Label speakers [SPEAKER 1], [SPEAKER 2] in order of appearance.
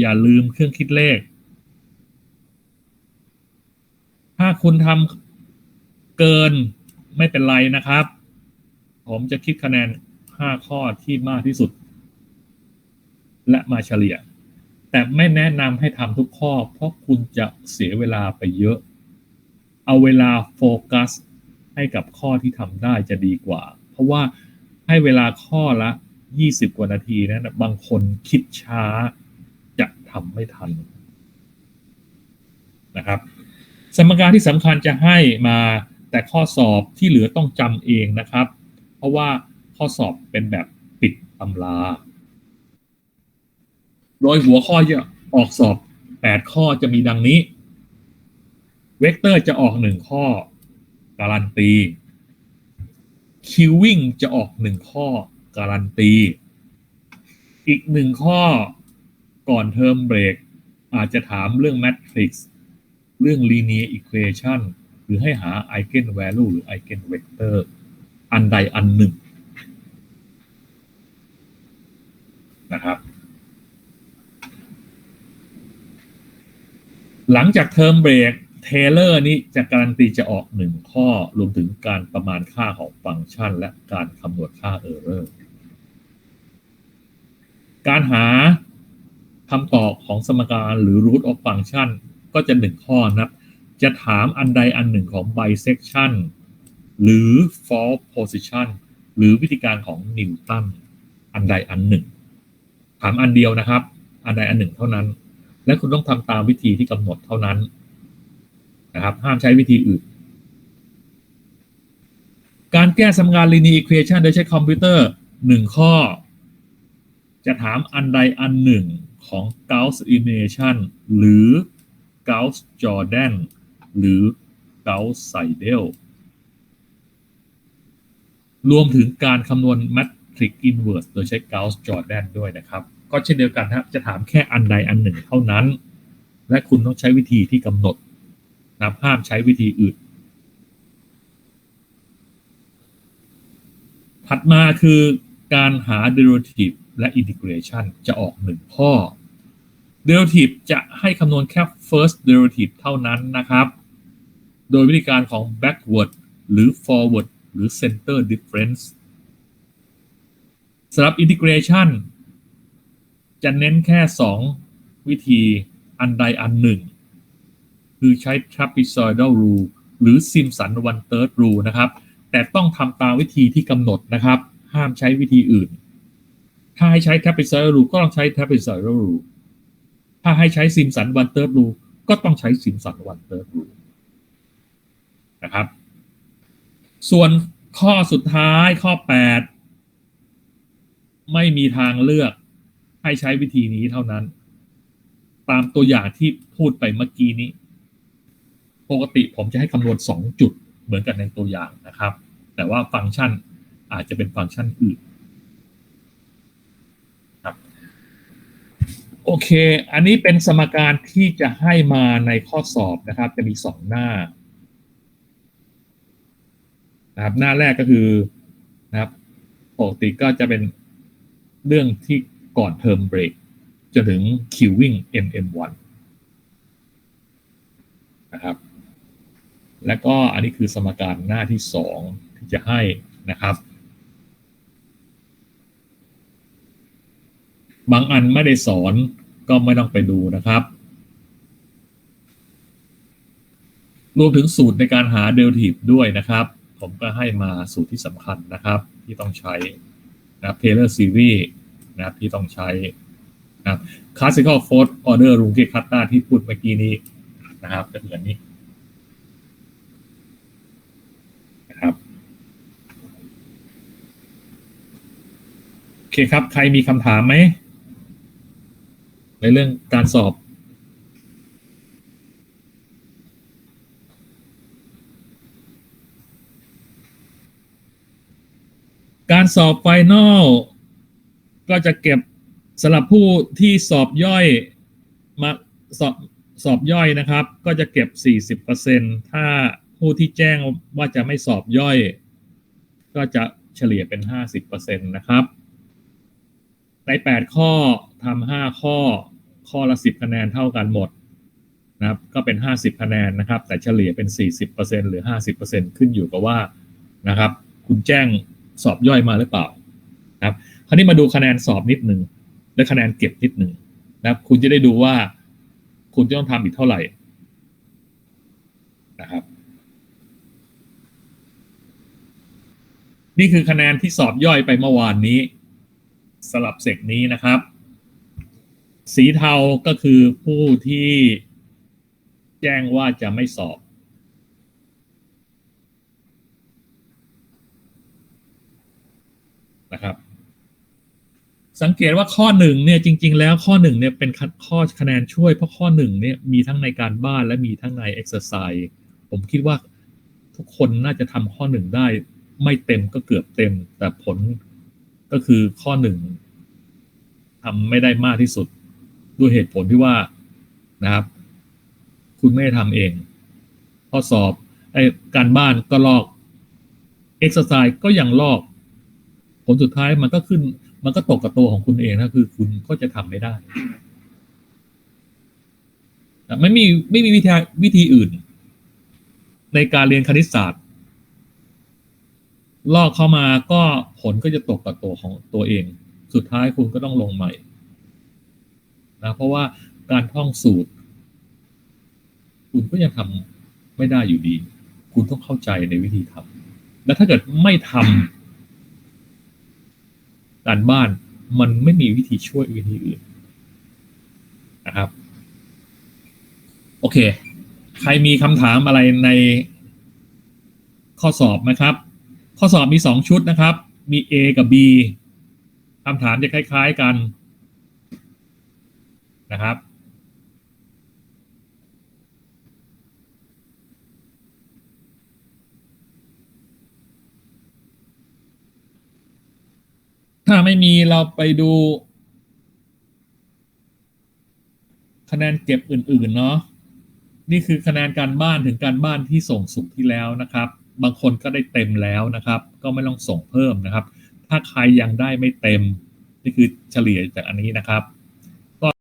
[SPEAKER 1] อย่าลืมเครื่องคิดเลข ถ้าคุณทำเกินไม่เป็นไรนะครับ ผมจะคิดคะแนน 5 ข้อที่มากที่สุด และมาเฉลี่ย แต่ไม่แนะนำให้ทำทุกข้อ เพราะคุณจะเสียเวลาไปเยอะ เอาเวลาโฟกัส ให้กับข้อที่ทำได้จะดีกว่า เพราะว่าให้เวลาข้อละ 20 กว่านาทีนะบางคนคิดช้า ทำไม่ทันนะครับ สมการที่สำคัญจะให้มาแต่ข้อสอบที่เหลือต้องจำเองนะครับ เพราะว่าข้อสอบเป็นแบบปิดตำราโดยหัวข้อจะออกสอบ 8 ข้อจะมีดังนี้ เวกเตอร์จะออก 1 ข้อ การันตี คิววิ่งจะออก 1 ข้อ การันตี อีก 1 ข้อ ก่อนเทอมเบรก อาจจะถามเรื่องแมทริกซ์เรื่อง linear equation หรือให้หา eigen value หรือ eigen vector อันใดอันหนึ่งนะครับ หลังจากเทอมเบรกเทเลอร์นี้จะการันตีจะออกหนึ่งข้อรวมถึงการประมาณค่าของฟังก์ชัน และการคำนวณค่าเออร์เรอร์ การหา คำตอบของสมการหรือ root of function ก็จะหนึ่งข้อนะจะถามอันใดอันหนึ่งของ bisection หรือ false position หรือวิธีการของนิวตันอันใดอันหนึ่ง ถามอันเดียวนะครับ อันใดอันหนึ่งเท่านั้น และคุณต้องทำตามวิธีที่กำหนดเท่านั้นนะครับ ห้ามใช้วิธีอื่น การแก้สมการ linear equation โดยใช้คอมพิวเตอร์หนึ่งข้อ จะถามอันใดอันหนึ่ง ของ Gauss elimination หรือ Gauss Jordan หรือ Gauss Seidel รวมถึงการคำนวณ matrix inverse โดยใช้ Gauss Jordan ด้วยนะครับ ก็เช่นเดียวกันครับจะถามแค่อันใดอันหนึ่งเท่านั้น และคุณต้องใช้วิธีที่กำหนดนะห้ามใช้วิธีอื่น ถัดมาคือการหา derivative และ integration จะออกหนึ่งข้อ derivative จะให้คำนวณแค่ first derivative เท่านั้นนะครับ โดยวิธีการของ backward หรือ forward หรือ center difference สำหรับ integration จะเน้นแค่ 2 วิธีอันใดอันหนึ่ง คือใช้ trapezoidal rule หรือ Simpson one third rule นะครับ แต่ต้องทำตามวิธีที่กำหนดนะครับ ห้ามใช้วิธีอื่น ถ้าให้ใช้ trapezoidal rule ก็ต้องใช้ trapezoidal rule ถ้าให้ใช้ Simpson one third rule ก็ต้องใช้ Simpson one third rule นะครับ ส่วนข้อสุดท้ายข้อ 8 ไม่มีทางเลือกให้ใช้วิธีนี้เท่านั้น ตามตัวอย่างที่พูดไปเมื่อกี้นี้ ปกติผมจะให้คำนวณ 2 จุดเหมือนกันในตัวอย่างนะครับ แต่ว่าฟังก์ชันอาจจะเป็นฟังก์ชันอื่นครับ โอเค อันนี้เป็นสมการที่จะให้มาในข้อสอบนะครับ จะมี2หน้านะครับหน้าแรกก็คือนะครับปกติก็จะเป็นเรื่องที่ก่อนเทอมเบรกจนถึง queuing MM1 นะครับ และก็อันนี้คือสมการหน้าที่2ที่จะให้นะครับ บางอันไม่ได้สอนก็ไม่ต้องไปดูนะครับ รวมถึงสูตรในการหาเดลทีฟด้วยนะครับ ผมก็ให้มาสูตรที่สำคัญนะครับ ที่ต้องใช้นะครับ Taylor series นะครับที่ต้องใช้นะครับ classical fourth order r u n g e kata ที่พูดเมื่อกี้นี้นะครับก็คืออันนี้นะครับโอเคครับ ใครมีคำถามไหม ในเรื่องการสอบ การสอบไฟนอลก็จะเก็บสำหรับผู้ที่สอบย่อยมาสอบสอบย่อยนะครับ ก็จะเก็บ 40%ถ้าผู้ที่แจ้งว่าจะไม่สอบย่อย ก็จะเฉลี่ยเป็น 50%นะครับ ใน 8 ข้อทำ5ข้อ ข้อละสิบคะแนนเท่ากันหมดนะครับ ก็เป็นห้าสิบคะแนนนะครับ แต่เฉลี่ยเป็นสี่สิบเปอร์เซ็นหรือห้าสิบเปอร์เซ็นขึ้นอยู่กับว่านะครับ คุณแจ้งสอบย่อยมาหรือเปล่านะครับ คราวนี้มาดูคะแนนสอบนิดหนึ่งและคะแนนเก็บนิดหนึ่งนะครับ คุณจะได้ดูว่า คุณจะต้องทำอีกเท่าไหร่นะครับ นี่คือคะแนนที่สอบย่อยไปเมื่อวานนี้ สลับเสกนี้นะครับ สีเทาก็คือผู้ที่แจ้งว่าจะไม่สอบ นะครับ สังเกตว่าข้อหนึ่งเนี่ยจริง ๆ แล้วข้อหนึ่งเนี่ยเป็นข้อคะแนนช่วยเพราะข้อหนึ่งเนี่ยมีทั้งในการบ้านและมีทั้งในเอ็กซ์ไซส์ผมคิดว่าทุกคนน่าจะทำข้อหนึ่งได้ ไม่เต็มก็เกือบเต็ม แต่ผล ก็คือข้อหนึ่งทำไม่ได้มากที่สุด ด้วยเหตุผลที่ว่านะครับ คุณไม่ได้ทำเอง ข้อสอบไอ้การบ้านก็ลอกเอ็กซ์ไซส์ก็ยังลอก ผลสุดท้ายมันก็ขึ้น มันก็ตกกับตัวของคุณเองนะคือคุณก็จะทำไม่ได้ไม่มีไม่มีวิธีวิธีอื่น ในการเรียนคณิตศาสตร์ ลอกเข้ามาก็ผลก็จะตกกับตัวของตัวเอง สุดท้ายคุณก็ต้องลงใหม่นะเพราะว่าการท่องสูตร คุณก็ยังทำไม่ได้อยู่ดี คุณต้องเข้าใจในวิธีทำและถ้าเกิดไม่ทำการบ้านมันไม่มีวิธีช่วยวิธีอื่นนะครับ โอเค ใครมีคำถามอะไรในข้อสอบไหมครับ ข้อสอบมีสองชุดนะครับ มี A กับ B คำถามจะคล้าย ๆกันนะครับ ถ้าไม่มีเราไปดู คะแนนเก็บอื่น ๆ เนาะนี่คือคะแนนการบ้านถึงการบ้านที่ส่งสุกที่แล้วนะครับ บางคนก็ได้เต็มแล้วนะครับ ก็ไม่ต้องส่งเพิ่มนะครับ ถ้าใครยังได้ไม่เต็ม นี่คือเฉลี่ยจากอันนี้นะครับ